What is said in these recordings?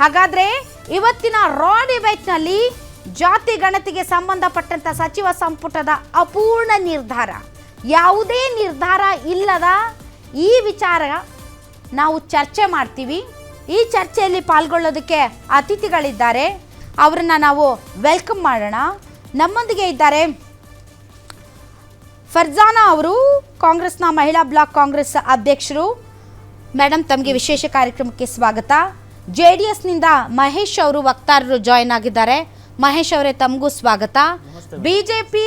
ಹಾಗಾದ್ರೆ ಇವತ್ತಿನ ರಾ ಡಿಬೇಟ್ನಲ್ಲಿ ಜಾತಿ ಗಣತಿಗೆ ಸಂಬಂಧಪಟ್ಟಂತ ಸಚಿವ ಸಂಪುಟದ ಅಪೂರ್ಣ ನಿರ್ಧಾರ. ಯಾವುದೇ ನಿರ್ಧಾರ ಇಲ್ಲದ ಈ ವಿಚಾರ ನಾವು ಚರ್ಚೆ ಮಾಡ್ತೀವಿ. ಈ ಚರ್ಚೆಯಲ್ಲಿ ಪಾಲ್ಗೊಳ್ಳೋದಕ್ಕೆ ಅತಿಥಿಗಳಿದ್ದಾರೆ. ಅವರನ್ನ ನಾವು ವೆಲ್ಕಮ್ ಮಾಡೋಣ. ನಮ್ಮೊಂದಿಗೆ ಇದ್ದಾರೆ ಫರ್ಜಾನಾ ಅವರು, ಕಾಂಗ್ರೆಸ್ನ ಮಹಿಳಾ ಬ್ಲಾಕ್ ಕಾಂಗ್ರೆಸ್ ಅಧ್ಯಕ್ಷರು. ಮೇಡಮ್ ತಮಗೆ ವಿಶೇಷ ಕಾರ್ಯಕ್ರಮಕ್ಕೆ ಸ್ವಾಗತ. ಜೆ ಡಿ ಎಸ್ನಿಂದ ಮಹೇಶ್ ಅವರು ವಕ್ತಾರರು ಜಾಯ್ನ್ ಆಗಿದ್ದಾರೆ. ಮಹೇಶ್ ಅವರೇ ತಮಗೂ ಸ್ವಾಗತ. ಬಿಜೆಪಿ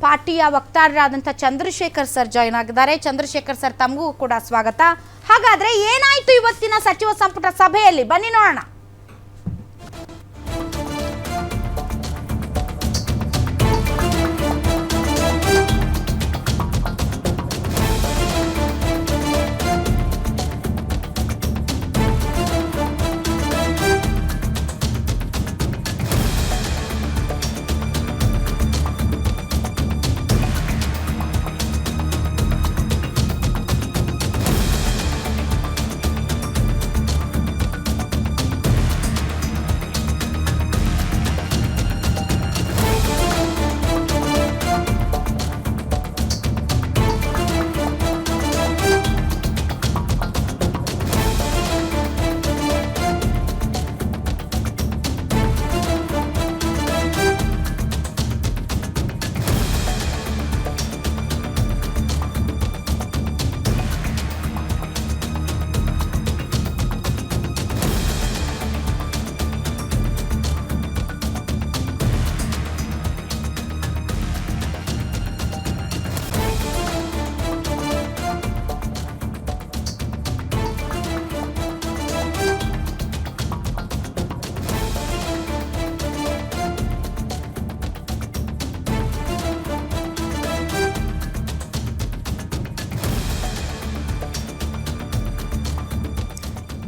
ಪಾರ್ಟಿಯ ವಕ್ತಾರರಾದಂಥ ಚಂದ್ರಶೇಖರ್ ಸರ್ ಜಾಯ್ನ್ ಆಗಿದ್ದಾರೆ. ಚಂದ್ರಶೇಖರ್ ಸರ್ ತಮಗೂ ಕೂಡ ಸ್ವಾಗತ. ಹಾಗಾದರೆ ಏನಾಯಿತು ಇವತ್ತಿನ ಸಚಿವ ಸಂಪುಟ ಸಭೆಯಲ್ಲಿ? ಬನ್ನಿ ನೋಡೋಣ.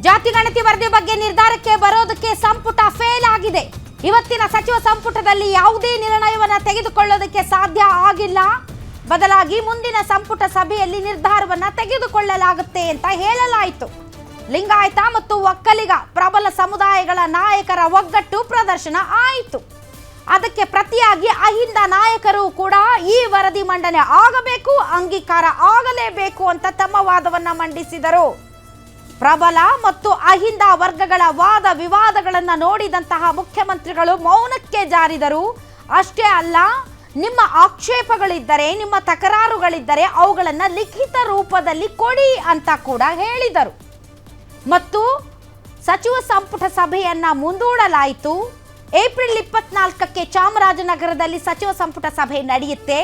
ಜಾತಿ ಗಣತಿ ವರದಿ ಬಗ್ಗೆ ನಿರ್ಧಾರಕ್ಕೆ ಬರೋದಕ್ಕೆ ಸಂಪುಟ ಫೇಲ್ ಆಗಿದೆ. ಇವತ್ತಿನ ಸಚಿವ ಸಂಪುಟದಲ್ಲಿ ಯಾವುದೇ ನಿರ್ಣಯವನ್ನು ತೆಗೆದುಕೊಳ್ಳೋದಕ್ಕೆ ಸಾಧ್ಯ ಆಗಿಲ್ಲ. ಬದಲಾಗಿ ಮುಂದಿನ ಸಂಪುಟ ಸಭೆಯಲ್ಲಿ ನಿರ್ಧಾರವನ್ನ ತೆಗೆದುಕೊಳ್ಳಲಾಗುತ್ತೆ ಅಂತ ಹೇಳಲಾಯಿತು. ಲಿಂಗಾಯತ ಮತ್ತು ಒಕ್ಕಲಿಗ ಪ್ರಬಲ ಸಮುದಾಯಗಳ ನಾಯಕರ ಒಗ್ಗಟ್ಟು ಪ್ರದರ್ಶನ ಆಯಿತು. ಅದಕ್ಕೆ ಪ್ರತಿಯಾಗಿ ಅಹಿಂದ ನಾಯಕರು ಕೂಡ ಈ ವರದಿ ಮಂಡನೆ ಆಗಬೇಕು, ಅಂಗೀಕಾರ ಆಗಲೇಬೇಕು ಅಂತ ತಮ್ಮ ವಾದವನ್ನ ಮಂಡಿಸಿದರು. ಪ್ರಬಲ ಮತ್ತು ಅಹಿಂದ ವರ್ಗಗಳ ವಾದ ವಿವಾದಗಳನ್ನು ನೋಡಿದಂತಹ ಮುಖ್ಯಮಂತ್ರಿಗಳು ಮೌನಕ್ಕೆ ಜಾರಿದರು. ಅಷ್ಟೇ ಅಲ್ಲ, ನಿಮ್ಮ ಆಕ್ಷೇಪಗಳಿದ್ದರೆ, ನಿಮ್ಮ ತಕರಾರುಗಳಿದ್ದರೆ ಅವುಗಳನ್ನು ಲಿಖಿತ ರೂಪದಲ್ಲಿ ಕೊಡಿ ಅಂತ ಕೂಡ ಹೇಳಿದರು. ಮತ್ತು ಸಚಿವ ಸಂಪುಟ ಸಭೆಯನ್ನು ಮುಂದೂಡಲಾಯಿತು. ಏಪ್ರಿಲ್ ಇಪ್ಪತ್ನಾಲ್ಕಕ್ಕೆ ಚಾಮರಾಜನಗರದಲ್ಲಿ ಸಚಿವ ಸಂಪುಟ ಸಭೆ ನಡೆಯುತ್ತೆ.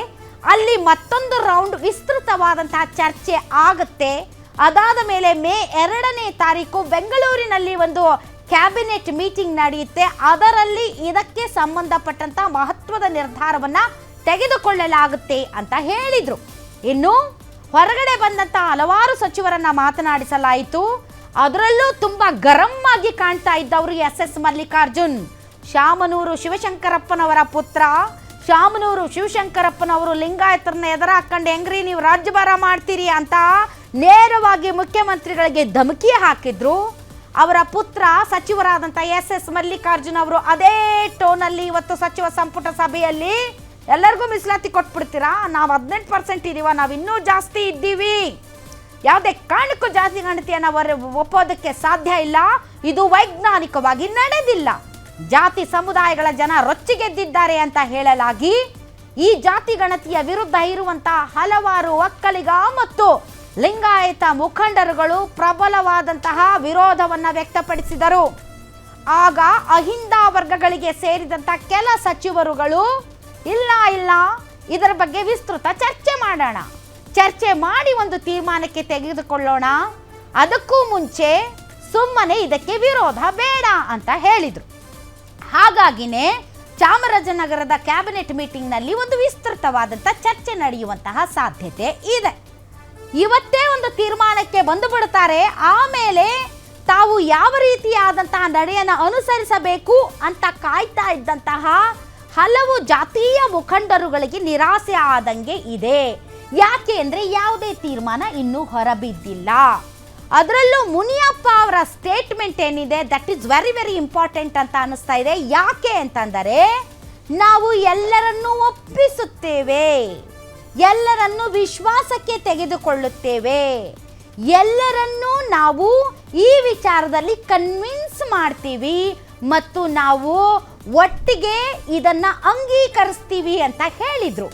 ಅಲ್ಲಿ ಮತ್ತೊಂದು ರೌಂಡ್ ವಿಸ್ತೃತವಾದಂತಹ ಚರ್ಚೆ ಆಗುತ್ತೆ. ಅದಾದ ಮೇಲೆ ಮೇ ಎರಡನೇ ತಾರೀಕು ಬೆಂಗಳೂರಿನಲ್ಲಿ ಒಂದು ಕ್ಯಾಬಿನೆಟ್ ಮೀಟಿಂಗ್ ನಡೆಯುತ್ತೆ. ಅದರಲ್ಲಿ ಇದಕ್ಕೆ ಸಂಬಂಧಪಟ್ಟಂತ ಮಹತ್ವದ ನಿರ್ಧಾರವನ್ನ ತೆಗೆದುಕೊಳ್ಳಲಾಗುತ್ತೆ ಅಂತ ಹೇಳಿದ್ರು. ಇನ್ನು ಹೊರಗಡೆ ಬಂದಂತ ಹಲವಾರು ಸಚಿವರನ್ನ ಮಾತನಾಡಿಸಲಾಯಿತು. ಅದರಲ್ಲೂ ತುಂಬಾ ಗರಂ ಆಗಿ ಕಾಣ್ತಾ ಇದ್ದವರು ಎಸ್ ಎಸ್ ಮಲ್ಲಿಕಾರ್ಜುನ್. ಶಾಮನೂರು ಶಿವಶಂಕರಪ್ಪನವರ ಪುತ್ರ ಶಾಮನೂರು ಶಿವಶಂಕರಪ್ಪನವರು ಲಿಂಗಾಯತರನ್ನ ಎದುರ ಹಾಕೊಂಡು ಹೆಂಗ್ರಿ ನೀವು ರಾಜ್ಯಭಾರ ಮಾಡ್ತೀರಿ ಅಂತ ನೇರವಾಗಿ ಮುಖ್ಯಮಂತ್ರಿಗಳಿಗೆ ಧಮಕಿ ಹಾಕಿದ್ರು. ಅವರ ಪುತ್ರ ಸಚಿವರಾದಂಥ ಎಸ್ ಎಸ್ ಮಲ್ಲಿಕಾರ್ಜುನ್ ಅವರು ಅದೇ ಟೋನಲ್ಲಿ ಇವತ್ತು ಸಚಿವ ಸಂಪುಟ ಸಭೆಯಲ್ಲಿ ಎಲ್ಲರಿಗೂ ಮೀಸಲಾತಿ ಕೊಟ್ಬಿಡ್ತೀರಾ? ನಾವು ಹದಿನೆಂಟು ಪರ್ಸೆಂಟ್ ಇದೀವ, ನಾವು ಇನ್ನೂ ಜಾಸ್ತಿ ಇದ್ದೀವಿ. ಯಾವುದೇ ಕಾರಣಕ್ಕೂ ಜಾಸ್ತಿ ಗಣತಿಯನ್ನು ಒಪ್ಪೋದಕ್ಕೆ ಸಾಧ್ಯ ಇಲ್ಲ. ಇದು ವೈಜ್ಞಾನಿಕವಾಗಿ ನಡೆದಿಲ್ಲ. ಜಾತಿ ಸಮುದಾಯಗಳ ಜನ ರೊಚ್ಚಿಗೆದ್ದಿದ್ದಾರೆ ಅಂತ ಹೇಳಲಾಗಿ ಈ ಜಾತಿ ಗಣತಿಯ ವಿರುದ್ಧ ಇರುವಂತಹ ಹಲವಾರು ಒಕ್ಕಲಿಗ ಮತ್ತು ಲಿಂಗಾಯತ ಮುಖಂಡರುಗಳು ಪ್ರಬಲವಾದಂತಹ ವಿರೋಧವನ್ನು ವ್ಯಕ್ತಪಡಿಸಿದರು. ಆಗ ಅಹಿಂದ ವರ್ಗಗಳಿಗೆ ಸೇರಿದಂಥ ಕೆಲ ಸಚಿವರುಗಳು, ಇಲ್ಲ ಇಲ್ಲ, ಇದರ ಬಗ್ಗೆ ವಿಸ್ತೃತ ಚರ್ಚೆ ಮಾಡೋಣ. ಚರ್ಚೆ ಮಾಡಿ ಒಂದು ತೀರ್ಮಾನಕ್ಕೆ ತೆಗೆದುಕೊಳ್ಳೋಣ. ಅದಕ್ಕೂ ಮುಂಚೆ ಸುಮ್ಮನೆ ಇದಕ್ಕೆ ವಿರೋಧ ಬೇಡ ಅಂತ ಹೇಳಿದರು. ಹಾಗಾಗಿನೇ ಚಾಮರಾಜನಗರದ ಕ್ಯಾಬಿನೆಟ್ ಮೀಟಿಂಗ್ನಲ್ಲಿ ಒಂದು ವಿಸ್ತೃತವಾದಂಥ ಚರ್ಚೆ ನಡೆಯುವಂತಹ ಸಾಧ್ಯತೆ ಇದೆ. ಇವತ್ತೇ ಒಂದು ತೀರ್ಮಾನಕ್ಕೆ ಬಂದು ಬಿಡುತ್ತಾರೆ. ಆಮೇಲೆ ತಾವು ಯಾವ ರೀತಿಯಾದಂತಹ ನಡೆಯನ್ನು ಅನುಸರಿಸಬೇಕು ಅಂತ ಕಾಯ್ತಾ ಇದ್ದಂತಹ ಹಲವು ಜಾತೀಯ ಮುಖಂಡರುಗಳಿಗೆ ನಿರಾಸೆ ಆದಂಗೆ ಇದೆ. ಯಾಕೆ ಅಂದರೆ ಯಾವುದೇ ತೀರ್ಮಾನ ಇನ್ನೂ ಹೊರಬಿದ್ದಿಲ್ಲ. ಅದರಲ್ಲೂ ಮುನಿಯಪ್ಪ ಅವರ ಸ್ಟೇಟ್ಮೆಂಟ್ ಏನಿದೆ? That is very very important ಅಂತ ಅನಿಸ್ತಾ ಇದೆ. ಯಾಕೆ ಅಂತಂದರೆ, ನಾವು ಎಲ್ಲರನ್ನೂ ಒಪ್ಪಿಸುತ್ತೇವೆ. ಎಲ್ಲರನ್ನೂ ವಿಶ್ವಾಸಕ್ಕೆ ತೆಗೆದುಕೊಳ್ಳುತ್ತೇವೆ. ಎಲ್ಲರನ್ನೂ ನಾವು ಈ ವಿಚಾರದಲ್ಲಿ ಕನ್ವಿನ್ಸ್ ಮಾಡ್ತೀವಿ ಮತ್ತು ನಾವು ಒಟ್ಟಿಗೆ ಇದನ್ನ ಅಂಗೀಕರಿಸ್ತೀವಿ ಅಂತ ಹೇಳಿದ್ರು.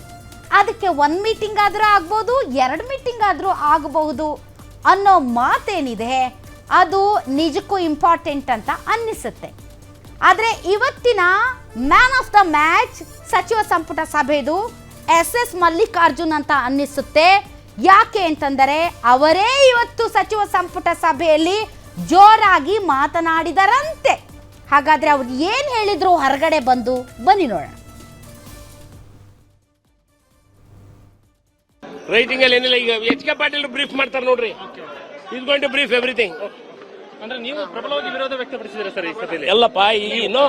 ಅದಕ್ಕೆ ಒಂದು ಮೀಟಿಂಗ್ ಆದರೂ ಆಗ್ಬೋದು, ಎರಡು ಮೀಟಿಂಗ್ ಆದರೂ ಆಗಬಹುದು. ಅನ್ನೋ ಮಾತೇನಿದೆ, ಅದು ನಿಜಕ್ಕೂ ಇಂಪಾರ್ಟೆಂಟ್ ಅಂತ ಅನ್ನಿಸುತ್ತೆ. ಆದರೆ ಇವತ್ತಿನ ಮ್ಯಾನ್ ಆಫ್ ದ ಮ್ಯಾಚ್ ಸಚಿವ ಸಂಪುಟ ಸಭೆದು ಎಸ್ ಎಸ್ ಮಲ್ಲಿಕಾರ್ಜುನ್ ಅಂತ ಅನ್ನಿಸುತ್ತೆ. ಯಾಕೆ ಅಂತಂದರೆ ಅವರೇ ಇವತ್ತು ಸಚಿವ ಸಂಪುಟ ಸಭೆಯಲ್ಲಿ ಜೋರಾಗಿ ಮಾತನಾಡಿದರಂತೆ. ಹಾಗಾದರೆ ಅವ್ರು ಏನು ಹೇಳಿದ್ರು ಹೊರಗಡೆ ಬಂದು, ಬನ್ನಿ ನೋಡೋಣ. ರೈಟಿಂಗ್ ಅಲ್ಲಿ ಏನಿಲ್ಲ ಈಗ ಎಚ್ ಕೆ ಪಾಟೀಲ್ ಬ್ರೀಫ್ ಮಾಡ್ತಾರೆ ನೋಡ್ರಿ. Is going to brief everything ಅಂದ್ರೆ ನೀವು ಪ್ರಬಲವಾಗಿ ವಿರೋಧ ವ್ಯಕ್ತಪಡಿಸಿದ್ರೆ ಸರ್ ಈ ಸಭೆಯಲ್ಲಿ? ಎಲ್ಲಪ್ಪ ಈಗ ಇನ್ನು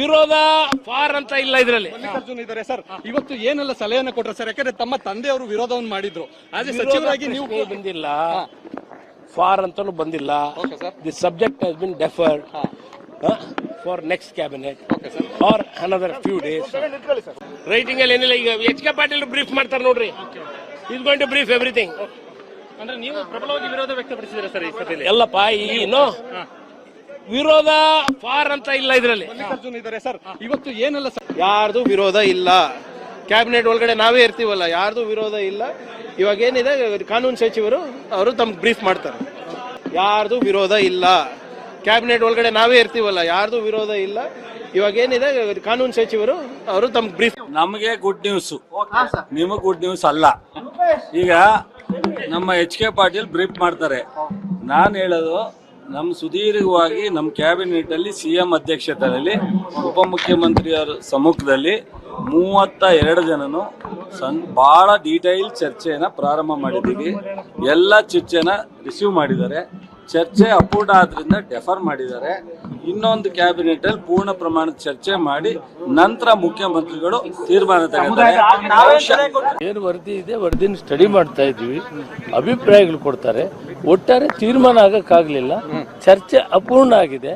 ವಿರೋಧ ಫಾರ್ ಅಂತ ಇಲ್ಲ ಇದರಲ್ಲಿ. ಮಲ್ಲಿಕಾರ್ಜುನ್ ಇದ್ದಾರೆ ಸರ್. ಇವತ್ತು ಏನೆಲ್ಲ ಸಲಹೆಯನ್ನ ಕೊಟ್ರು ಸರ್? ಯಾಕಂದ್ರೆ ತಮ್ಮ ತಂದೆ ಅವರು ವಿರೋಧವನ್ನು ಮಾಡಿದ್ರು. ಆಸ್ ಎ ಸಚಿವರಾಗಿ ನೀವು ಬಂದಿಲ್ಲ. ಫಾರ್ ಅಂತಾನು ಬಂದಿಲ್ಲ. This. The subject has been deferred for next cabinet or another few days writing ಅಲ್ಲಿ ಏನಿಲ್ಲ ಈಗ ಎಚ್ ಕೆ ಪಾಟೀಲ್ ಬ್ರೀಫ್ ಮಾಡ್ತಾರೆ ನೋಡ್ರಿ. Is going to brief everything ಅಂದ್ರೆ ನೀವು ಪ್ರಬಲವಾಗಿ ವಿರೋಧ ವ್ಯಕ್ತಪಡಿಸಿದ್ರೆ ಸರ್ ಈ ಸಭೆಯಲ್ಲಿ? ಎಲ್ಲಪ್ಪ ಈಗ ಇನ್ನು ವಿರೋಧ ಫಾರ್ ಅಂತ ಇಲ್ಲ ಇದರಲ್ಲಿ. ಮಲ್ಲಿಕಾರ್ಜುನ್ ಇದ್ದಾರೆ ಸರ್. ಇವತ್ತು ಏನಲ್ಲ ಸರ್? ಯಾರ್ದು ವಿರೋಧ ಇಲ್ಲ. ಕ್ಯಾಬಿನೆಟ್ ಒಳಗಡೆ ನಾವೇ ಇರ್ತೀವಲ್ಲ ಯಾರ್ದು ವಿರೋಧ ಇಲ್ಲ. ಇವಾಗ ಏನಿದೆ ಕಾನೂನು ಸಚಿವರು ಅವರು ತಮ್ಗೆ ಬ್ರೀಫ್ ಮಾಡ್ತಾರೆ. ಯಾರ್ದು ವಿರೋಧ ಇಲ್ಲ. ಕ್ಯಾಬಿನೆಟ್ ಒಳಗಡೆ ನಾವೇ ಇರ್ತೀವಲ್ಲ ಯಾರ್ದು ವಿರೋಧ ಇಲ್ಲ. ಇವಾಗ ಏನಿದೆ ಕಾನೂನು ಸಚಿವರು ಅವರು ತಮ್ಗೆ ಬ್ರೀಫ್ ನಮಗೆ ಗುಡ್ ನ್ಯೂಸ್ ನಿಮಗೆ ಗುಡ್ ನ್ಯೂಸ್ ಅಲ್ಲ. ಈಗ ನಮ್ಮ ಎಚ್ ಕೆ ಪಾಟೀಲ್ ಬ್ರೀಫ್ ಮಾಡ್ತಾರೆ. ನಾನು ಹೇಳೋದು ನಮ್ಮ ಸುದೀರ್ಘವಾಗಿ ನಮ್ಮ ಕ್ಯಾಬಿನೆಟ್ ಅಲ್ಲಿ ಸಿ ಎಂ ಅಧ್ಯಕ್ಷತೆಯಲ್ಲಿ ಉಪಮುಖ್ಯಮಂತ್ರಿಯವರ ಸಮ್ಮುಖದಲ್ಲಿ ಮೂವತ್ತ ಎರಡು ಜನನು ಸನ್ ಭಾಳ ಡೀಟೈಲ್ ಚರ್ಚೆನ ಪ್ರಾರಂಭ ಮಾಡಿದ್ದೀವಿ. ಎಲ್ಲ ಚರ್ಚೆನ ರಿಸೀವ್ ಮಾಡಿದ್ದಾರೆ. ಚರ್ಚೆ ಅಪೂರ್ಣ ಆದ್ರಿಂದ ಡೆಫರ್ ಮಾಡಿದ್ದಾರೆ. ಇನ್ನೊಂದು ಕ್ಯಾಬಿನೆಟ್ ಅಲ್ಲಿ ಪೂರ್ಣ ಪ್ರಮಾಣದ ಚರ್ಚೆ ಮಾಡಿ ನಂತರ ಮುಖ್ಯಮಂತ್ರಿಗಳು ತೀರ್ಮಾನ ಏನು ವರದಿ ಇದೆ ವರದಿನ ಸ್ಟಡಿ ಮಾಡ್ತಾ ಇದ್ದೀವಿ. ಅಭಿಪ್ರಾಯಗಳು ಕೊಡ್ತಾರೆ. ಒಟ್ಟಾರೆ ತೀರ್ಮಾನ ಆಗಕ್ಕಾಗ್ಲಿಲ್ಲ. ಚರ್ಚೆ ಅಪೂರ್ಣ ಆಗಿದೆ.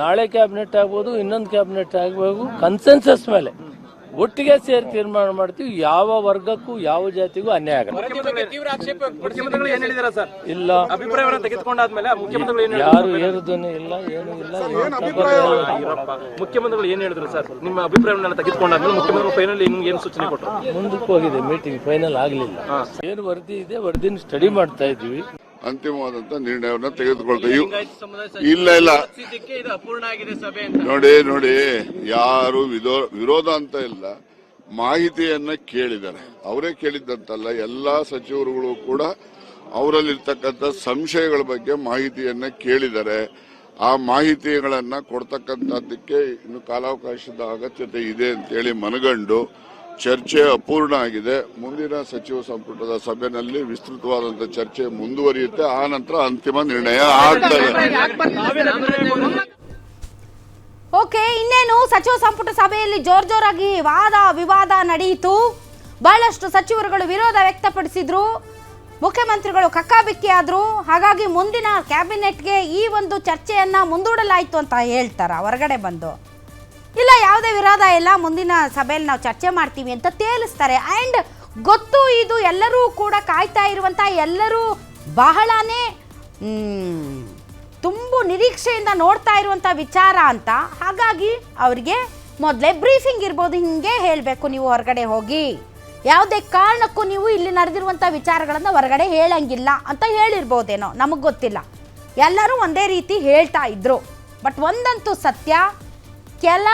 ನಾಳೆ ಕ್ಯಾಬಿನೆಟ್ ಆಗ್ಬೋದು ಇನ್ನೊಂದು ಕ್ಯಾಬಿನೆಟ್ ಆಗ್ಬೋದು ಕನ್ಸೆನ್ಸಸ್ ಮೇಲೆ. ಒಟ್ಟಿಗೆ ಸೇರಿ ತೀರ್ಮಾನ ಮಾಡ್ತೀವಿ. ಯಾವ ವರ್ಗಕ್ಕೂ ಯಾವ ಜಾತಿಗೂ ಅನ್ಯಾಯ ಆಗಲ್ಲ. ತೀವ್ರ ಆಕ್ಷೇಪ ಮುಖ್ಯಮಂತ್ರಿಗಳು ಏನ್ ಹೇಳಿದಾರೆ ಸರ್? ಇಲ್ಲ. ಅಭಿಪ್ರಾಯವನ್ನ ತೆಗೆದುಕೊಂಡಾದ್ಮೇಲೆ ಮುಖ್ಯಮಂತ್ರಿಗಳು ಏನ್ ಯಾರು ಏರುದನೇ ಇಲ್ಲ ಏನು ಇಲ್ಲ. ಮುಖ್ಯಮಂತ್ರಿಗಳು ಏನ್ ಹೇಳಿದ್ರು ಸರ್? ನಿಮ್ಮ ಅಭಿಪ್ರಾಯವನ್ನೆಲ್ಲ ತೆಗೆದುಕೊಂಡಾದ್ಮೇಲೆ ಮುಖ್ಯಮಂತ್ರಿಗಳು ಫೈನಲ್ ಏನು ಸೂಚನೆ ಕೊಟ್ಟರು? ಮುಂದಕ್ಕೆ ಹೋಗಿದೆ ಮೀಟಿಂಗ್ ಫೈನಲ್ ಆಗಲಿಲ್ಲ. ಏನು ವರದಿ ಇದೆ ವರದಿನ ಸ್ಟಡಿ ಮಾಡ್ತಾ ಇದ್ವಿ. ಅಂತಿಮವಾದಂತ ನಿರ್ಣಯವನ್ನ ತೆಗೆದುಕೊಳ್ತೇವೆ. ಇಲ್ಲ ಇಲ್ಲ. ನೋಡಿ ನೋಡಿ. ಯಾರು ವಿರೋಧ ಅಂತ ಇಲ್ಲ. ಮಾಹಿತಿಯನ್ನ ಕೇಳಿದ್ದಾರೆ. ಅವರೇ ಕೇಳಿದ್ದಂತಲ್ಲ ಎಲ್ಲಾ ಸಚಿವರುಗಳು ಕೂಡ ಅವರಲ್ಲಿರ್ತಕ್ಕಂಥ ಸಂಶಯಗಳ ಬಗ್ಗೆ ಮಾಹಿತಿಯನ್ನ ಕೇಳಿದ್ದಾರೆ. ಆ ಮಾಹಿತಿಗಳನ್ನ ಕೊಡ್ತಕ್ಕಂಥದ್ದಕ್ಕೆ ಇನ್ನು ಕಾಲಾವಕಾಶದ ಅಗತ್ಯತೆ ಇದೆ ಅಂತೇಳಿ ಮನಗಂಡು ಚರ್ಚೆ ಅಪೂರ್ಣ ಆಗಿದೆ ಮುಂದಿನ ಸಚಿವ ಸಂಪುಟದ ಸಭೆಯಲ್ಲಿ ವಿಸ್ತೃತವಾದಂತಹ ಚರ್ಚೆ ಮುಂದುವರಿಯುತ್ತೆ. ಆ ನಂತರ ಅಂತಿಮ ನಿರ್ಣಯ ಆಗ್ತದೆ. ಓಕೆ, ಇನ್ನೇನು? ಸಚಿವ ಸಂಪುಟ ಸಭೆಯಲ್ಲಿ ಜೋರ್ ಜೋರಾಗಿ ವಾದ ವಿವಾದ ನಡೆಯಿತು. ಬಹಳಷ್ಟು ಸಚಿವರುಗಳು ವಿರೋಧ ವ್ಯಕ್ತಪಡಿಸಿದ್ರು. ಮುಖ್ಯಮಂತ್ರಿಗಳು ಕಕ್ಕಾಬಿಕ್ಕಿ ಆದ್ರು. ಹಾಗಾಗಿ ಮುಂದಿನ ಕ್ಯಾಬಿನೆಟ್ಗೆ ಈ ಒಂದು ಚರ್ಚೆಯನ್ನ ಮುಂದೂಡಲಾಯಿತು ಅಂತ ಹೇಳ್ತಾರ? ಹೊರಗಡೆ ಬಂದು. ಇಲ್ಲ, ಯಾವುದೇ ವಿರೋಧ ಇಲ್ಲ. ಮುಂದಿನ ಸಭೆಯಲ್ಲಿ ನಾವು ಚರ್ಚೆ ಮಾಡ್ತೀವಿ ಅಂತ ತೇಲಿಸ್ತಾರೆ. ಆ್ಯಂಡ್ ಗೊತ್ತು ಇದು ಎಲ್ಲರೂ ಕೂಡ ಕಾಯ್ತಾ ಇರುವಂಥ ಎಲ್ಲರೂ ಬಹಳನೇ ತುಂಬ ನಿರೀಕ್ಷೆಯಿಂದ ನೋಡ್ತಾ ಇರುವಂಥ ವಿಚಾರ ಅಂತ. ಹಾಗಾಗಿ ಅವರಿಗೆ ಮೊದಲೇ ಬ್ರೀಫಿಂಗ್ ಇರ್ಬೋದು, ಹಿಂಗೆ ಹೇಳಬೇಕು ನೀವು ಹೊರಗಡೆ ಹೋಗಿ. ಯಾವುದೇ ಕಾರಣಕ್ಕೂ ನೀವು ಇಲ್ಲಿ ನಡೆದಿರುವಂಥ ವಿಚಾರಗಳನ್ನು ಹೊರಗಡೆ ಹೇಳಂಗಿಲ್ಲ ಅಂತ ಹೇಳಿರ್ಬೋದೇನೋ, ನಮಗೆ ಗೊತ್ತಿಲ್ಲ. ಎಲ್ಲರೂ ಒಂದೇ ರೀತಿ ಹೇಳ್ತಾ ಇದ್ರು. ಬಟ್ ಒಂದಂತೂ ಸತ್ಯ ಕೆಲ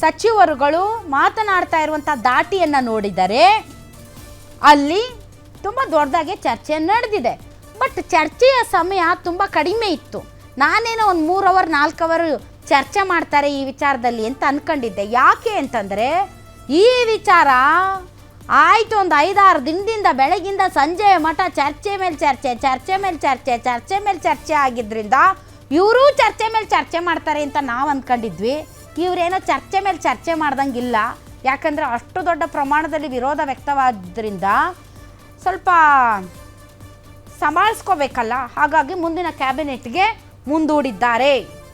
ಸಚಿವರುಗಳು ಮಾತನಾಡ್ತಾ ಇರುವಂಥ ದಾಟಿಯನ್ನು ನೋಡಿದರೆ ಅಲ್ಲಿ ತುಂಬ ದೊಡ್ಡದಾಗಿ ಚರ್ಚೆ ನಡೆದಿದೆ. ಬಟ್ ಚರ್ಚೆಯ ಸಮಯ ತುಂಬ ಕಡಿಮೆ ಇತ್ತು. ನಾನೇನೋ ಒಂದು ಮೂರು ಅವರ್, ನಾಲ್ಕು ಅವರ್ ಚರ್ಚೆ ಮಾಡ್ತಾರೆ ಈ ವಿಚಾರದಲ್ಲಿ ಅಂತ ಅನ್ಕೊಂಡಿದ್ದೆ. ಯಾಕೆ ಅಂತಂದರೆ ಈ ವಿಚಾರ ಆಯಿತು ಒಂದು ಐದಾರು ದಿನದಿಂದ ಬೆಳಗಿಂದ ಸಂಜೆ ಮಠ ಚರ್ಚೆ ಮೇಲೆ ಚರ್ಚೆ ಚರ್ಚೆ ಮೇಲೆ ಚರ್ಚೆ ಚರ್ಚೆ ಮೇಲೆ ಚರ್ಚೆ ಆಗಿದ್ರಿಂದ ಇವರು ಚರ್ಚೆ ಮೇಲೆ ಚರ್ಚೆ ಮಾಡ್ತಾರೆ ಅಂತ ನಾವು ಅಂದ್ಕೊಂಡಿದ್ವಿ ಇವರೇನೋ ಚರ್ಚೆ ಮೇಲೆ ಚರ್ಚೆ ಮಾಡ್ದಂಗಿಲ್ಲ. ಯಾಕಂದರೆ ಅಷ್ಟು ದೊಡ್ಡ ಪ್ರಮಾಣದಲ್ಲಿ ವಿರೋಧ ವ್ಯಕ್ತವಾದ್ದರಿಂದ ಸ್ವಲ್ಪ ಸಂಭಾಳಿಸ್ಕೋಬೇಕಲ್ಲ ಹಾಗಾಗಿ ಮುಂದಿನ ಕ್ಯಾಬಿನೆಟ್ಗೆ ಮುಂದೂಡಿದ್ದಾರೆ.